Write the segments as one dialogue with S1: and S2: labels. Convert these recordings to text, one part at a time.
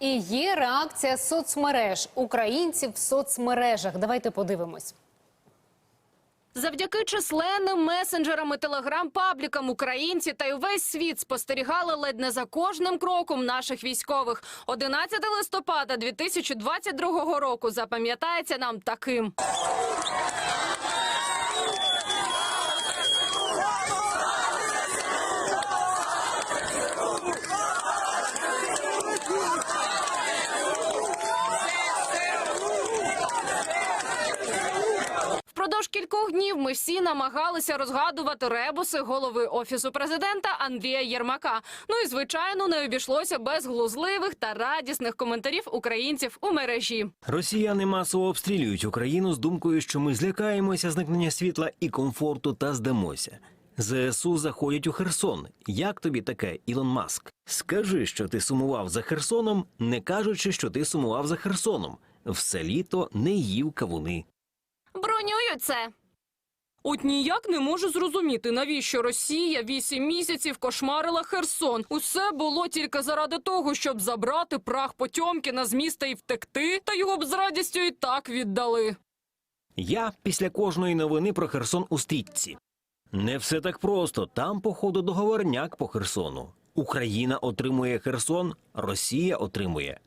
S1: І є реакція соцмереж українців в соцмережах. Давайте подивимось.
S2: Завдяки численним месенджерам і телеграм-паблікам українці та й увесь світ спостерігали ледь не за кожним кроком наших військових. 11 листопада 2022 року запам'ятається нам таким. Кількох днів ми всі намагалися розгадувати ребуси голови офісу президента Андрія Єрмака. Ну і звичайно не обійшлося без глузливих та радісних коментарів українців у мережі.
S3: Росіяни масово обстрілюють Україну з думкою, що ми злякаємося зникнення світла і комфорту та здамося. ЗСУ заходять у Херсон. Як тобі таке, Ілон Маск? Скажи, що ти сумував за Херсоном, не кажучи, що ти сумував за Херсоном. Все літо не їв кавуни.
S2: Бронюю це. От ніяк не можу зрозуміти, навіщо Росія вісім місяців кошмарила Херсон. Усе було тільки заради того, щоб забрати прах Потьомкіна з міста і втекти, та його б з радістю і так віддали.
S3: Я після кожної новини про Херсон у стрічці. Не все так просто. Там, походу, договорняк по Херсону. Україна отримує Херсон, Росія отримує.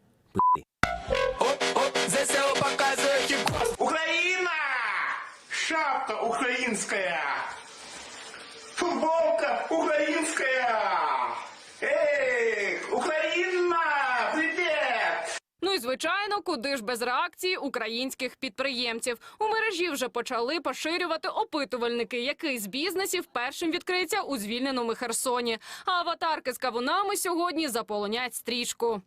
S4: Шапка українська! Футболка українська! Ей! Україна! Привіт!
S2: Ну і звичайно, куди ж без реакції українських підприємців. У мережі вже почали поширювати опитувальники, який з бізнесів першим відкриється у звільненому Херсоні. А аватарки з кавунами сьогодні заполонять стрічку.